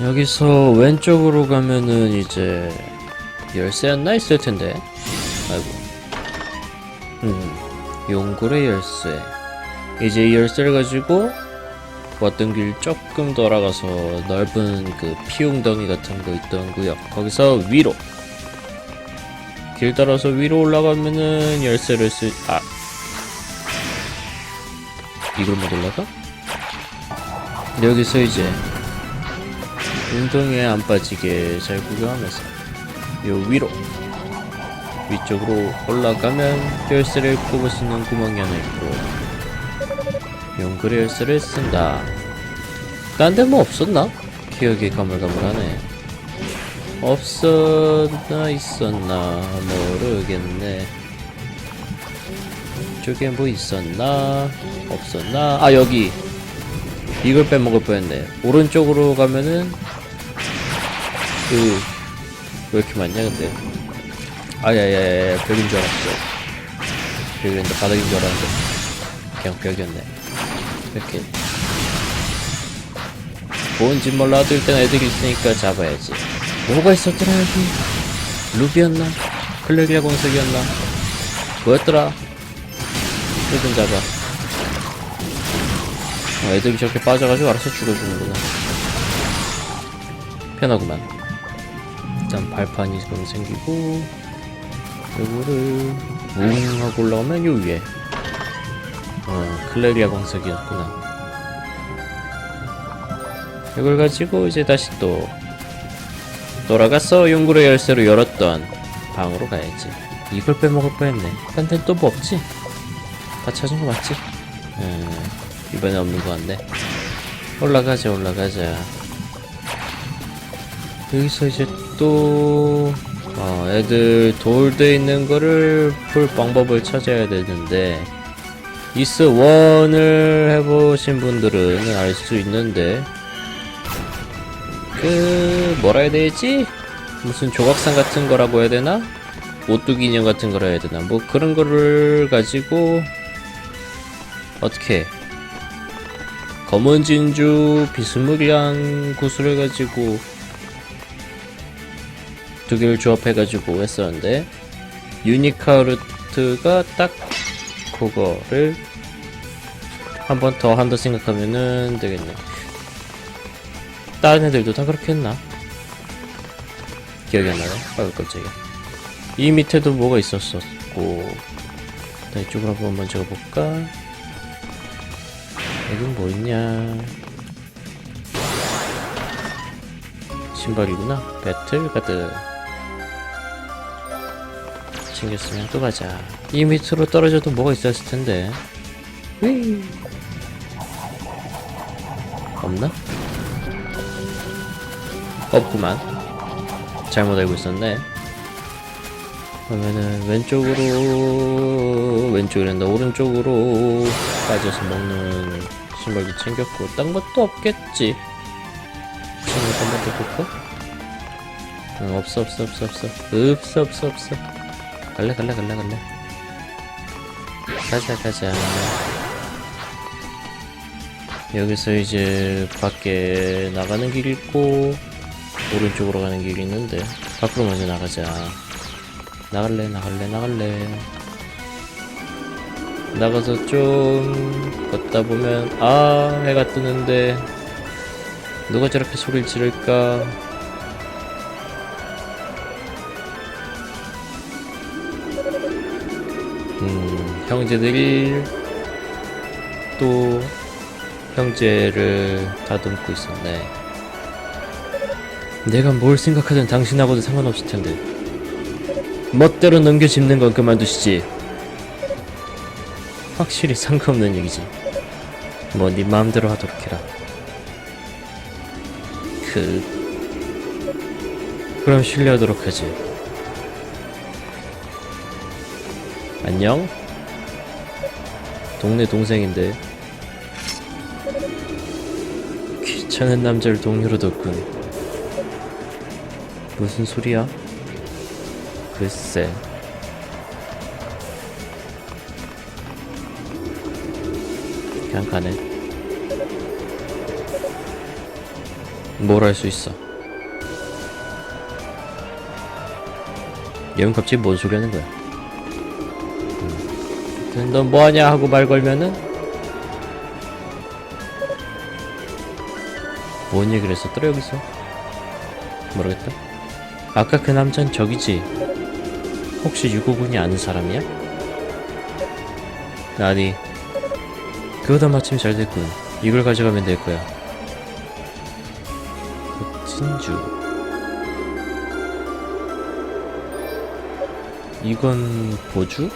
여기서 왼쪽으로 가면은 이제 열쇠 하나 있을 텐데. 아이고. 음, 용굴의 열쇠. 이제 이 열쇠를 가지고 왔던 길 조금 돌아가서 넓은 그 피웅덩이 같은 거 있던 구역. 거기서 위로. 길 따라서 위로 올라가면은 열쇠를 쓸, 아. 이걸 못 올라가? 여기서 이제 운동에 안 빠지게 잘 구경하면서 요 위로 위쪽으로 올라가면 열쇠를 꼽을 수 있는 구멍이 하나 있고 용글의 열쇠를 쓴다. 딴데 뭐 없었나? 기억이 가물가물하네. 없었나 있었나 모르겠네. 이쪽에 뭐 있었나? 없었나? 아 여기. 이걸 빼먹을 뻔했네. 오른쪽으로 가면은 그왜 이렇게 많냐 근데. 아야야야 벽인 줄 알았어. 벽이랬는데 바닥인 줄 알았는데 그냥 벽이었네. 이렇게 뭔지 몰라도 일단 애들이 있으니까 잡아야지. 뭐가 있었더라 여기? 루비였나? 클레리아 공석이었나? 뭐였더라? 일단 잡아. 어, 애들이 저렇게 빠져가지고 알아서 죽어주는구나. 편하구만. 일단 발판이 지금 생기고, 요거를 웅 하고 올라오면 요 위에. 어, 클레리아 광석이었구나. 이걸 가지고 이제 다시 또 돌아가서 용구의 열쇠로 열었던 방으로 가야지. 이걸 빼먹을 뻔했네. 딴 데는 또뭐 없지? 다 찾은 거 맞지? 음. 이번에 없는 것 같네. 올라가자, 올라가자. 여기서 이제 또, 어, 애들 돌돼 있는 거를 풀 방법을 찾아야 되는데, 이스 원을 해보신 분들은 알 수 있는데, 그, 뭐라 해야 되지? 무슨 조각상 같은 거라고 해야 되나? 오뚜기 인형 같은 거라 해야 되나? 뭐 그런 거를 가지고, 어떻게 검은 진주 비스무리한 구슬을 가지고 두 개를 조합해가지고 했었는데 유니카르트가 딱 그거를 한 번 더 한다 생각하면은 되겠네. 다른 애들도 다 그렇게 했나? 기억이 안 나네. 아유 깜짝이야. 이 밑에도 뭐가 있었었고 자, 이쪽으로 한번 먼저 가볼까? 여긴 뭐 있냐? 신발이구나. 배틀 가드. 챙겼으면 또 가자. 이 밑으로 떨어져도 뭐가 있었을 텐데. 휘. 없나? 없구만. 잘못 알고 있었네. 그러면은 왼쪽으로 왼쪽이란다 오른쪽으로 빠져서 먹는 신발도 챙겼고 딴 것도 없겠지 친구 한번 더 볼까? 응 없어 없어 없어 없어 없어 없어 없어 갈래 갈래 갈래 갈래. 가자 가자. 여기서 이제 밖에 나가는 길이 있고 오른쪽으로 가는 길이 있는데 밖으로 먼저 나가자. 나갈래 나갈래 나갈래. 나가서 좀 걷다 보면 아 해가 뜨는데 누가 저렇게 소리를 지를까 형제들이 또 형제를 다듬고 있었네 내가 뭘 생각하든 당신하고도 상관없을 텐데 멋대로 넘겨짚는 건 그만두시지. 확실히 상관없는 얘기지. 뭐 네 마음대로 하도록 해라. 그 그럼 신뢰하도록 하지. 안녕. 동네 동생인데 귀찮은 남자를 동료로 뒀군. 무슨 소리야? 글쎄 그냥 가네 뭘 할 수 있어? 얘는 갑자기 뭔 소리 하는 거야? 음. 너 뭐하냐 하고 말 걸면은 뭔 얘기를 했었더라 여기서? 모르겠다. 아까 그 남자는 저기지? 혹시 유고군이 아는 사람이야? 아니 그거다 마침 잘 됐군. 이걸 가져가면 될 거야. 진주. 이건 보주?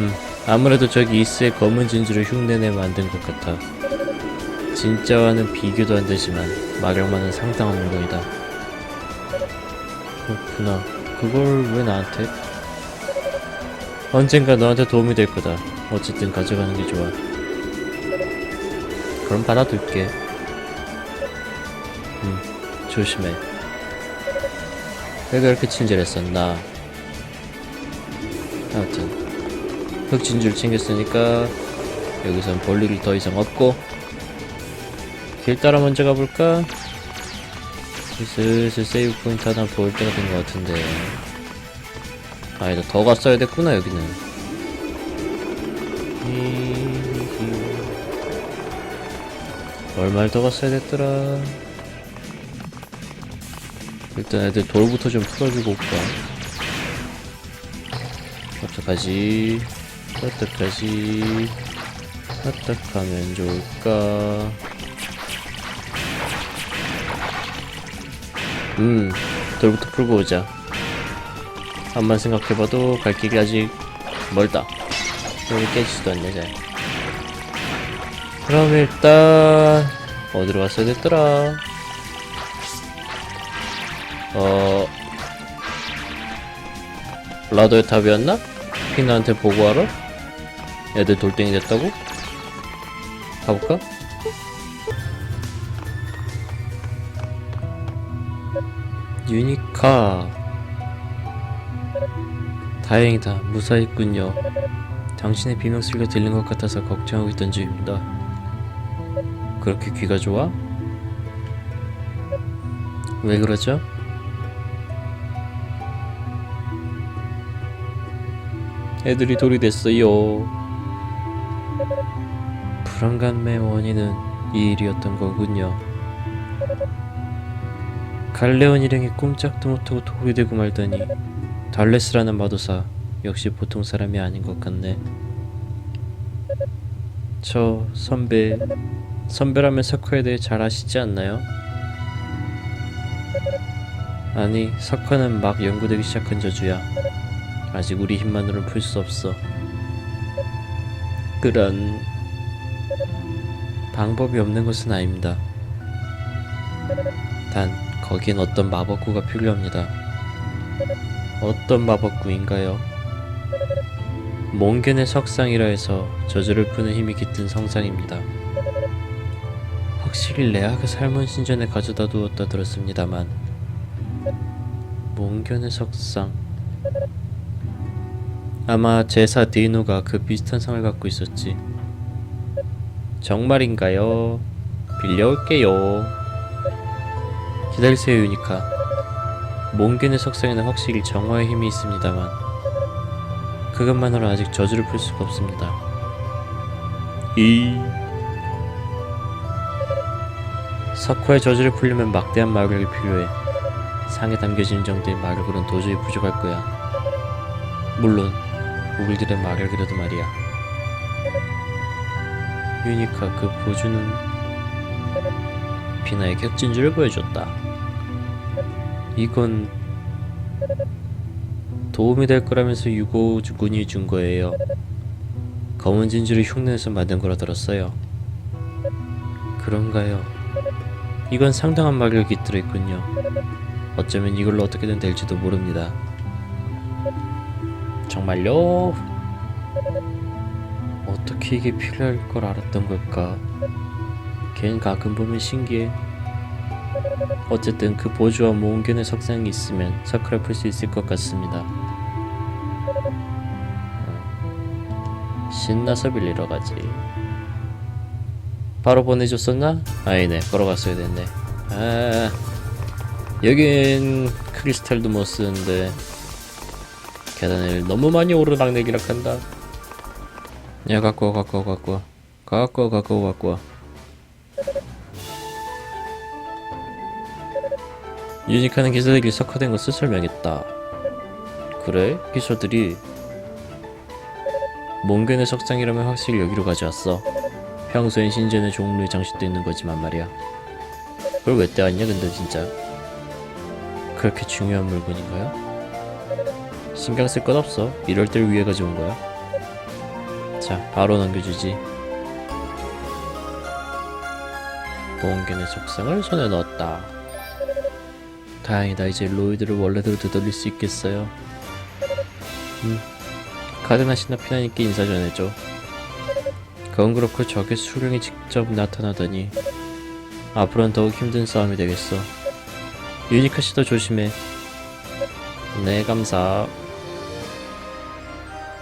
음, 아무래도 저기 이스의 검은 진주를 흉내내 만든 것 같아. 진짜와는 비교도 안 되지만 마력만은 상당한 물건이다. 그렇구나. 그걸 왜 나한테? 언젠가 너한테 도움이 될 거다. 어쨌든 가져가는 게 좋아. 그럼 받아둘게. 음, 조심해. 왜 그렇게 친절했었나? 아무튼 흑진주를 챙겼으니까 여기선 볼 일이 더 이상 없고 길 따라 먼저 가볼까? 슬슬 세이브 포인트 하나 볼 때가 된 것 같은데 아니다 더 갔어야 됐구나 여기는. 얼마를 더 갔어야 됐더라 일단 애들 돌부터 좀 풀어주고 올까 어떡하지 어떡 하지? 어떡 하면 좋을까? 음 돌부터 풀고 오자. 한번 생각해봐도 갈 길이 아직 멀다. 여기 깨지지도 않네 잘. 그럼 일단 어디로 왔어야 됐더라? 어 라더의 탑이었나? 피나한테 보고하러? 애들 돌덩이 됐다고? 가볼까? 유니카 다행이다 무사했군요 당신의 비명 소리가 들린 것 같아서 걱정하고 있던 중입니다 그렇게 귀가 좋아? 왜 그러죠? 애들이 돌이 됐어요. 불안감의 원인은 이 일이었던 거군요. 갈레온 일행이 꼼짝도 못하고 돌이 되고 말더니 달레스라는 마도사 역시 보통 사람이 아닌 것 같네. 저 선배 선배라면 석화에 대해 잘 아시지 않나요? 아니 석화는 막 연구되기 시작한 저주야. 아직 우리 힘만으로는 풀 수 없어. 그런 방법이 없는 것은 아닙니다. 단 거긴 어떤 마법구가 필요합니다. 어떤 마법구인가요? 몽겐의 석상이라 해서 저주를 푸는 힘이 깃든 성상입니다. 확실히 레아가 삶은 신전에 가져다 두었다 들었습니다만 몽견의 석상 아마 제사 디누가 그 비슷한 상을 갖고 있었지. 정말인가요? 빌려올게요. 기다리세요, 유니카. 몽겐의 석상에는 확실히 정화의 힘이 있습니다만 그것만으로 아직 저주를 풀 수가 없습니다. 이 석화의 저주를 풀려면 막대한 마력이 필요해. 상에 담겨진 정도의 마력으로는 도저히 부족할 거야. 물론 우리들의 마력이라도 말이야. 유니카 그 보주는 비나의 격진주를 보여줬다. 이건 도움이 될 거라면서 유고군이 준 거예요. 검은 진주를 흉내내서 만든 거라 들었어요. 그런가요? 이건 상당한 마력이 들어있군요. 어쩌면 이걸로 어떻게든 될지도 모릅니다. 정말요? 어떻게 이게 필요할 걸 알았던 걸까? 걘 가끔 보면 신기해. 어쨌든 그 보주와 모은견의 석상이 있으면 사크를 풀 수 있을 것 같습니다. 어, 신나서 빌리러 가지. 바로 보내줬었나? 아니네 걸어갔어야 됐네 아 여긴 크리스탈도 못 쓰는데 계단을 너무 많이 오르락내리락 한다. 야 갖고 와 갖고 와 갖고 와. 갖고 와 갖고 와 갖고 와. 유니크한 기술들이 석화된 것을 설명했다. 그래? 기술들이 몽견의 석상이라면 확실히 여기로 가져왔어. 평소엔 신전에 종류의 장식도 있는 거지만 말이야. 그걸 왜 떼왔냐 근데 진짜. 그렇게 중요한 물건인가요? 신경 쓸 건 없어. 이럴 때 위해 가져온 거야. 자 바로 넘겨주지. 몽견의 석상을 손에 넣었다. 다행이다. 이제 로이드를 원래대로 되돌릴 수 있겠어요. 음 카드나 시나피나님께 인사 전해줘. 그건 그렇고 적의 수령이 직접 나타나다니 앞으로는 더욱 힘든 싸움이 되겠어. 유니카 씨도 조심해. 네 감사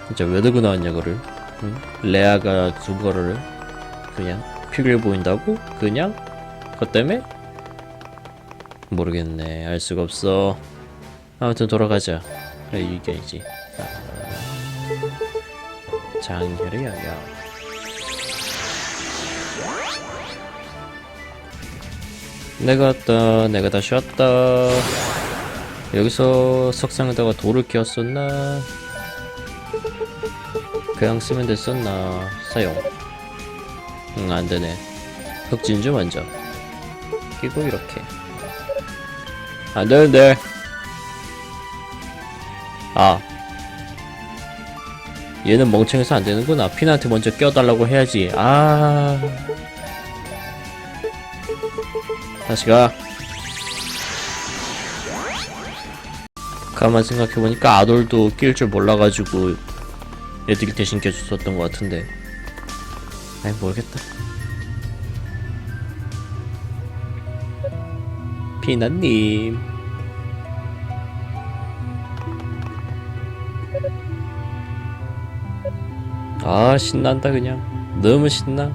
진짜 왜 들고 나왔냐 그를. 응? 레아가 두거를 그냥 필요해 보인다고? 그냥? 그것 때문에? 모르겠네. 알 수가 없어. 아무튼 돌아가자. 그래 이겨야지 장혈의 영역. 내가 왔다. 내가 다시 왔다. 여기서 석상에다가 돌을 끼웠었나 그냥 쓰면 됐었나? 사용. 응 안되네. 흑진 좀 먼저 끼고 이렇게. 안되는데 아. 얘는 멍청해서 안되는구나. 피나한테 먼저 껴달라고 해야지. 아. 다시 가 가만 생각해보니까 아돌도 낄 줄 몰라가지고 애들이 대신 껴줬었던 것 같은데. 아이 모르겠다. 피나님. 아 신난다 그냥. 너무 신나.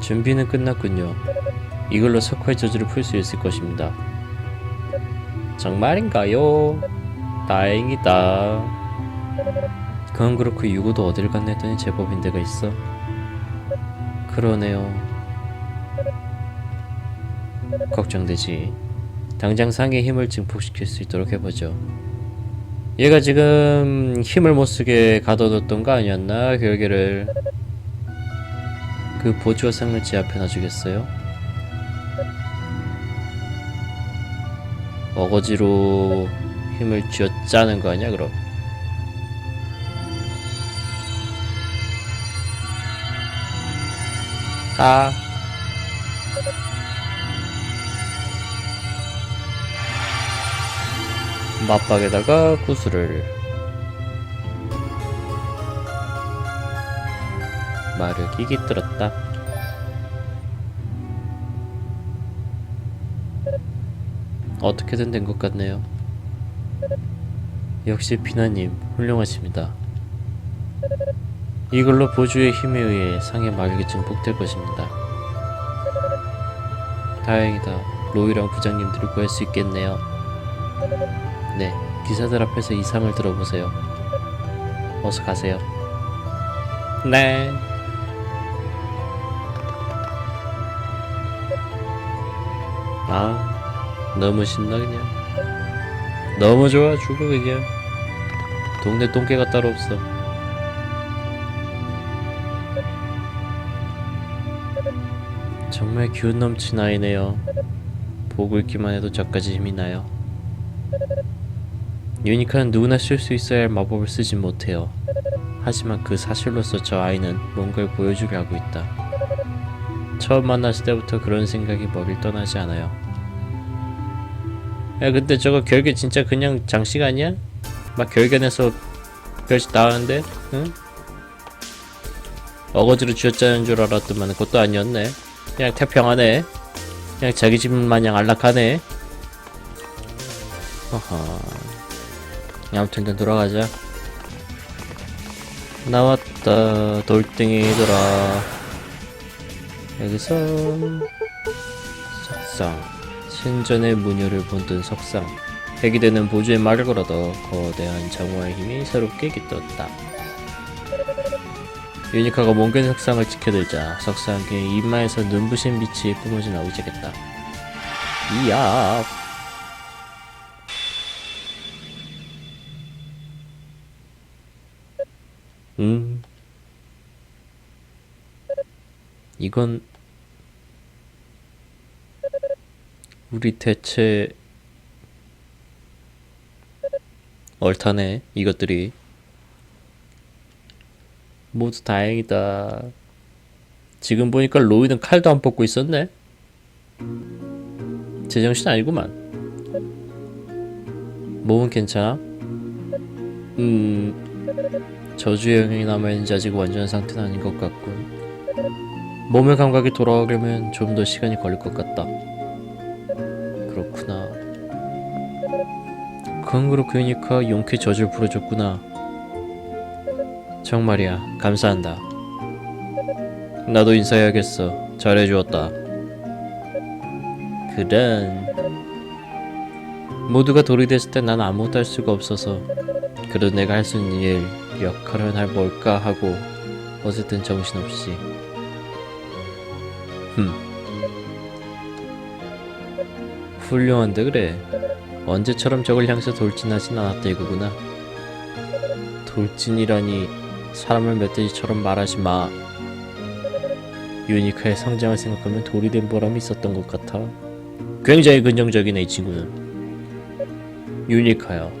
준비는 끝났군요 이걸로 석화의 저주를 풀 수 있을 것입니다. 정말인가요? 다행이다. 그건 그렇고 유고도 어딜 갔나 했더니 제법 인 데가 있어. 그러네요. 걱정되지. 당장 상의 힘을 증폭시킬 수 있도록 해보죠. 얘가 지금 힘을 못쓰게 가둬뒀던 거 아니었나 결계를? 그 보조와 상을 제 앞에 놔주겠어요? 어거지로 힘을 쥐어짜는 거 아니야 그럼? 아 맞박에다가 구슬을. 마르기 깃들었다 어떻게든 된 것 같네요. 역시 피나님 훌륭하십니다. 이걸로 보주의 힘에 의해 상의 마력이 증폭될 것입니다. 다행이다. 로이랑 부장님들을 구할 수 있겠네요. 네 기사들 앞에서 이 상을 들어보세요. 어서 가세요. 네. 아 너무 신나 그냥. 너무 좋아 죽어 그냥. 동네 똥개가 따로 없어. 정말 기운 넘친 아이네요. 보고 있기만 해도 저까지 힘이 나요. 유니카는 누구나 쓸 수 있어야 할 마법을 쓰진 못해요. 하지만 그 사실로서 저 아이는 뭔가를 보여주려 하고 있다. 처음 만났을 때부터 그런 생각이 머리를 떠나지 않아요 야 근데 저거 결계 진짜 그냥 장식 아니야? 막 결견해서 별짓 나왔는데 응? 어거지로 쥐어짜는 줄 알았더만 그것도 아니었네. 그냥 태평하네. 그냥 자기 집 마냥 안락하네. 허허. 아무튼 일단 돌아가자. 나왔다. 돌덩이들아. 여기서. 석상 신전의 문열을 본뜬 석상 해기되는 보주의 말을 걸어도 거대한 정화의 힘이 새롭게 깃떴다. 유니카가 몽근 석상을 지켜들자 석상의 이마에서 눈부신 빛이 뿜어져 나오기 시작했다. 이야! 음. 이건 우리 대체 얼타네 이것들이 모두 다행이다. 지금 보니까 로이는 칼도 안 뽑고 있었네. 제정신 아니구만. 몸은 괜찮아? 음, 저주의 영향이 남아있는지 아직 완전한 상태는 아닌 것 같군. 몸의 감각이 돌아오려면 좀 더 시간이 걸릴 것 같다. 그건 그렇구니까 용케 저주를 풀어줬구나. 정말이야, 감사한다. 나도 인사해야겠어. 잘해주었다. 그런. 모두가 돌이 됐을 때 난 아무것도 할 수가 없어서 그래도 내가 할 수 있는 일, 역할은 할 뭘까 하고 어쨌든 정신없이 흠 훌륭한데 그래 언제처럼 적을 향해서 돌진하진 않았다 이거구나 돌진이라니 사람을 멧돼지처럼 말하지 마 유니카의 성장을 생각하면 돌이 된 보람이 있었던 것 같아 굉장히 긍정적이네 이 친구는 유니카야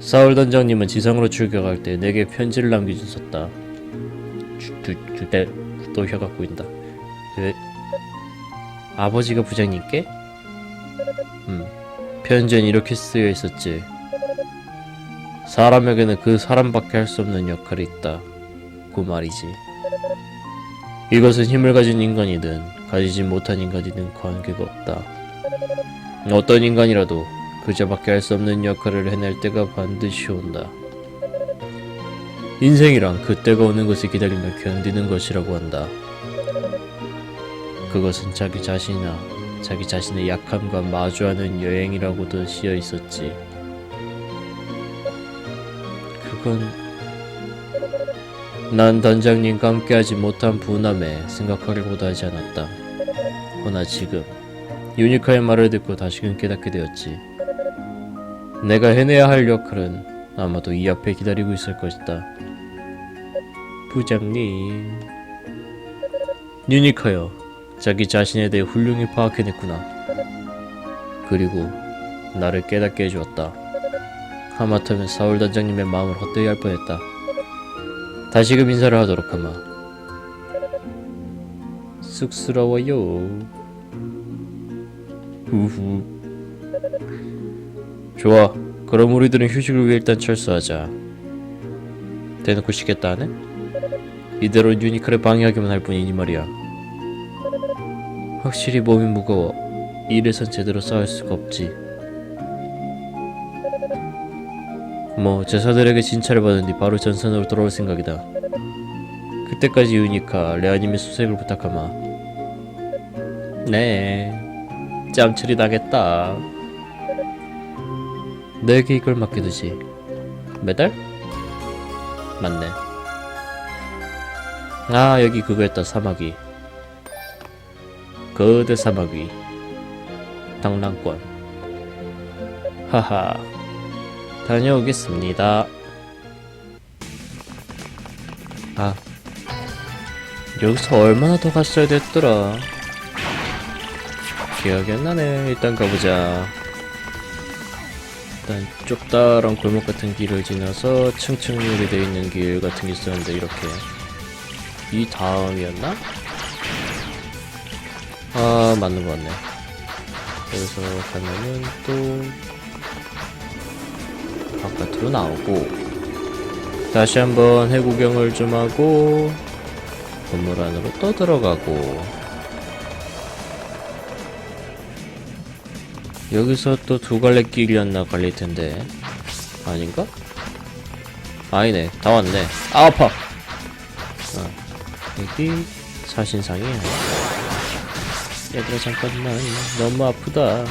사울 단장님은 지상으로 출격할 때 내게 편지를 남겨주셨다. 주주주대 또 혀가 꼬인다. 왜? 아버지가 부장님께? 음. 편지엔 이렇게 쓰여 있었지. 사람에게는 그 사람밖에 할 수 없는 역할이 있다. 그 말이지. 이것은 힘을 가진 인간이든 가지지 못한 인간이든 관계가 없다. 어떤 인간이라도 그저밖에 할 수 없는 역할을 해낼 때가 반드시 온다. 인생이란 그때가 오는 것을 기다리며 견디는 것이라고 한다. 그것은 자기 자신이나 자기 자신의 약함과 마주하는 여행이라고도 쓰여 있었지. 그건 난 단장님과 함께하지 못한 분함에 생각하려고도 하지 않았다. 허나 지금 유니카의 말을 듣고 다시금 깨닫게 되었지. 내가 해내야 할 역할은 아마도 이 앞에 기다리고 있을 것이다. 부장님. 유니카여, 자기 자신에 대해 훌륭히 파악해냈구나. 그리고 나를 깨닫게 해주었다. 하마터면 사울 단장님의 마음을 헛되이 할 뻔했다. 다시금 인사를 하도록 하마. 쑥스러워요. 우후. 좋아. 그럼 우리들은 휴식을 위해 일단 철수하자. 대놓고 쉬겠다 하네? 이대로 유니크를 방해하기만 할 뿐이니 말이야. 확실히 몸이 무거워. 이래선 제대로 싸울 수가 없지. 뭐 제사들에게 진찰을 받은 뒤 바로 전선으로 돌아올 생각이다. 그때까지 유니카 레아님의 수색을 부탁하마. 네. 짬처리 나겠다. 내게 이걸 맡겨두지. 메달? 맞네. 아 여기 그거였다 사마귀. 거대 사마귀. 당랑권. 하하. 다녀오겠습니다. 아. 여기서 얼마나 더 갔어야 됐더라. 기억이 안 나네. 일단 가보자. 일단 좁다란 골목 같은 길을 지나서 층층률이 되어 있는 길 같은 게 있었는데 이렇게 이 다음이었나? 아 맞는 것 같네. 여기서 가면은 또 바깥으로 나오고 다시 한번 해구경을 좀 하고 건물 안으로 또 들어가고. 여기서 또 두 갈래 길이었나 갈릴 텐데. 아닌가? 아니네. 다 왔네. 아 아파! 어. 여기 사신상이야 얘들아 잠깐만. 너무 아프다.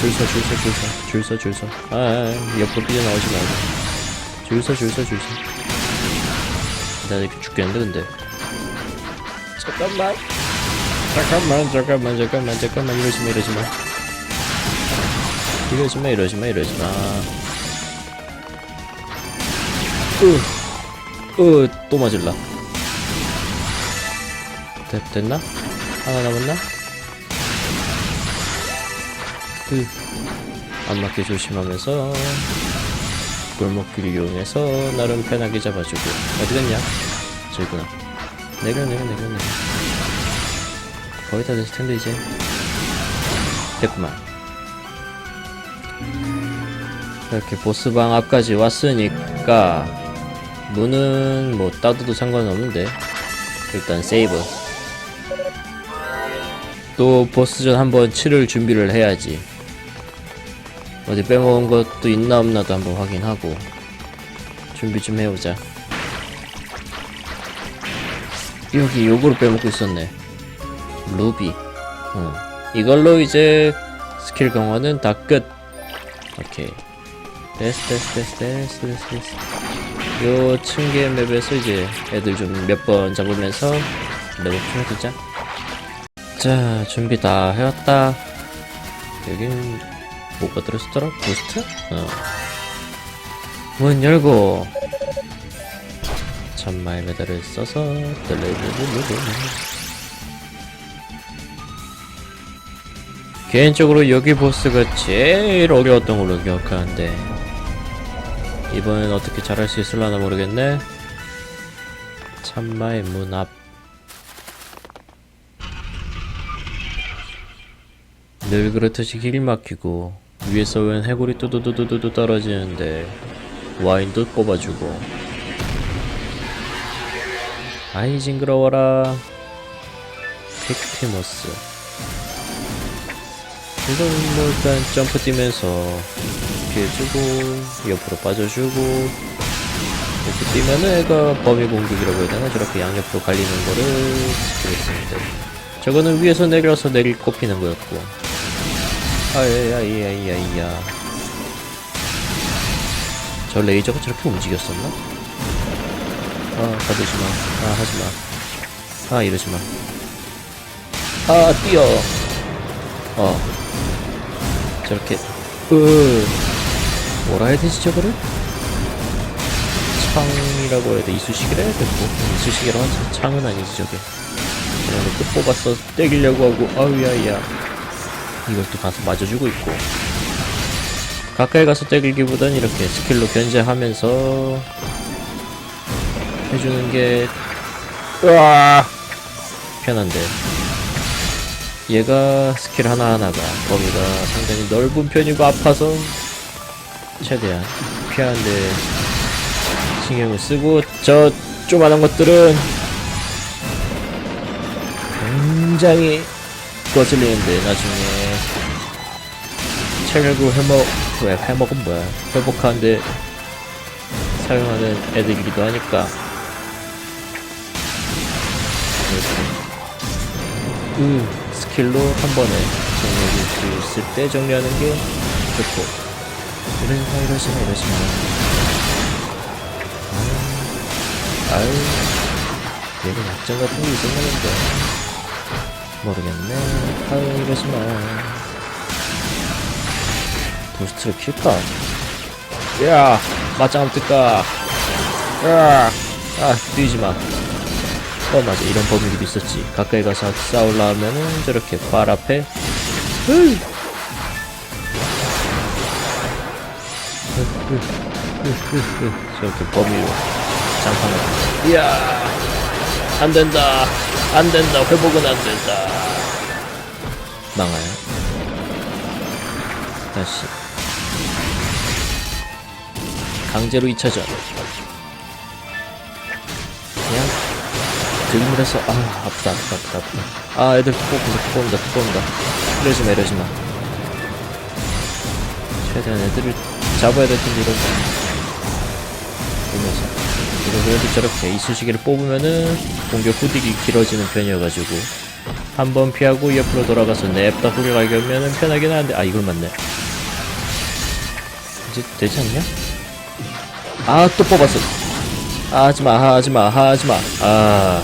줄 서 줄 서 줄 서. 줄 서 줄서. 아, 아 옆으로 뛰어나오지 말고. 줄 서 줄 서 줄서. 나 이렇게 죽겠는데 근데. 잠깐만. 잠깐만 잠깐만 잠깐만 잠깐만. 이러지마 이러지마. 이러지마 이러지마 이러지마. 으으또 맞을라 됐, 됐나? 하나 남았나? 으, 안 맞게 조심하면서 골목길을 이용해서 나름 편하게 잡아주고. 어디 갔냐? 저기구나. 내려 내려 내려 내려. 거의 다 됐을 텐데 이제. 됐구만. 이렇게 보스방 앞까지 왔으니까 문은 뭐 따둬도 상관없는데. 일단 세이브 또 보스전 한번 치를 준비를 해야지. 어디 빼먹은 것도 있나 없나도 한번 확인하고 준비 좀 해보자. 여기 요거를 빼먹고 있었네. 루비. 응. 이걸로 이제 스킬 강화는 다 끝. 오케이. 됐어 됐어 됐어 됐어 됐어 됐어. 요 층계 맵에서 이제 애들 좀 몇 번 잡으면서 레벨 좀 해두자 자 준비 다 해왔다. 여긴 뭐가 들었었더라? 부스트? 어 문 열고. 천마의 메달을 써서 뜰르르르르르 개인적으로 여기 보스가 제일 어려웠던 걸로 기억하는데. 이번엔 어떻게 잘할 수 있을라나 모르겠네. 참마의 문 앞 늘 그렇듯이 길 막히고 위에서 웬 해골이 뚜두두두두 떨어지는데 와인도 꼽아주고. 아이 징그러워라. 픽티머스. 이건 뭐 일단 점프 뛰면서 피해주고 옆으로 빠져주고 이렇게 뛰면은 애가 범위 공격이라고 해야 되나? 저렇게 양옆으로 갈리는 거를 스킬했었는데 저거는 위에서 내려서 내릴 꼽히는 거였고 아야야야야야 저 레이저가 저렇게 움직였었나? 아 가두지마. 아 하지마. 아 이러지마. 아 뛰어. 어. 저렇게. 으. 뭐라 해야 되지 저거를? 창이라고 해야 돼. 이쑤시개라 해야 되고. 이쑤시개라고 하지 창은 아니지 저게. 그냥 또 뽑아서 때리려고 하고. 아우야야 또 가서 맞아주고 있고. 가까이 가서 때리기보단 이렇게 스킬로 견제하면서 해주는 게 으아 편한데. 얘가 스킬 하나하나가 범위가 상당히 넓은 편이고 아파서 최대한 피하는데 신경을 쓰고 저 조만한 것들은 굉장히 거슬리는데 나중에 체력을 회복 왜 회복은 뭐야? 회복하는데 사용하는 애들이기도 하니까. 이렇게 음 스킬로 한 번에 정리해줄 수 있을 때 정리하는 게 좋고. 이러지마 이러지마 이러지마 아유 아유. 얘는 약점 같은 게 있었는데. 모르겠네. 아유, 이러지 마. 부스트를 킬까? 야! 맞짱 뜰까? 야! 아, 뛰지 마. 어, 맞아. 이런 범위도 있었지. 가까이 가서 싸우려 하면은 저렇게 발 앞에. 으이! 저렇게 범위로 장판을. 이야! 안 된다. 안 된다. 회복은 안 된다. 망하요. 다시. 강제로 2차전. 그냥 들이밀어서 아 아프다 아프다 아프다 아프다. 아 애들 툭 뽑는다 툭 뽑는다 툭 뽑는다. 이러지마 이러지마. 최대한 애들을 잡아야 될 텐데 이런 거. 보면서. 이거 그래도 저렇게 이쑤시개를 뽑으면은 공격 후딜이 길어지는 편이어가지고. 한 번 피하고 옆으로 돌아가서 냅다 후려가게 하면은 편하긴 한데 아 이걸 맞네. 이제 되지 않냐? 아 또 뽑았어. 아, 하지마 하지마 하지마. 아.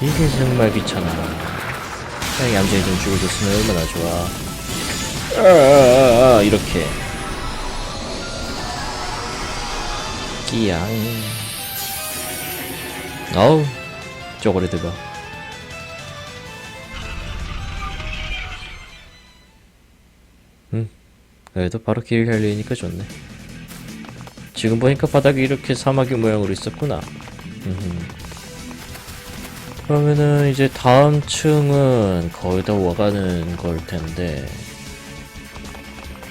이게 정말 귀찮아. 그냥 얌전히 좀 죽어줬으면 얼마나 좋아. 아, 아, 아, 이렇게. 끼양. 어우 쪼그레드가 음 그래도 바로 길 열리니까 좋네 지금 보니까 바닥이 이렇게 사마귀 모양으로 있었구나. 그러면은 이제 다음 층은 거의 다 와가는 걸 텐데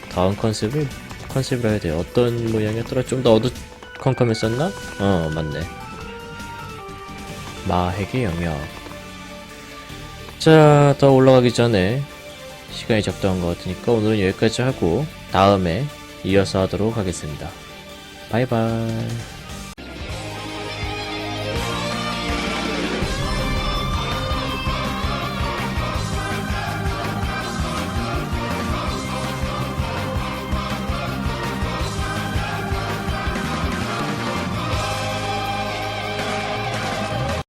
다음 컨셉을 컨셉을 해야 돼. 어떤 모양이었더라? 좀 더 어두컴컴했었나? 어 맞네. 마핵의 영역. 자, 더 올라가기 전에 시간이 적당한 것 같으니까 오늘은 여기까지 하고 다음에 이어서 하도록 하겠습니다. 바이바이.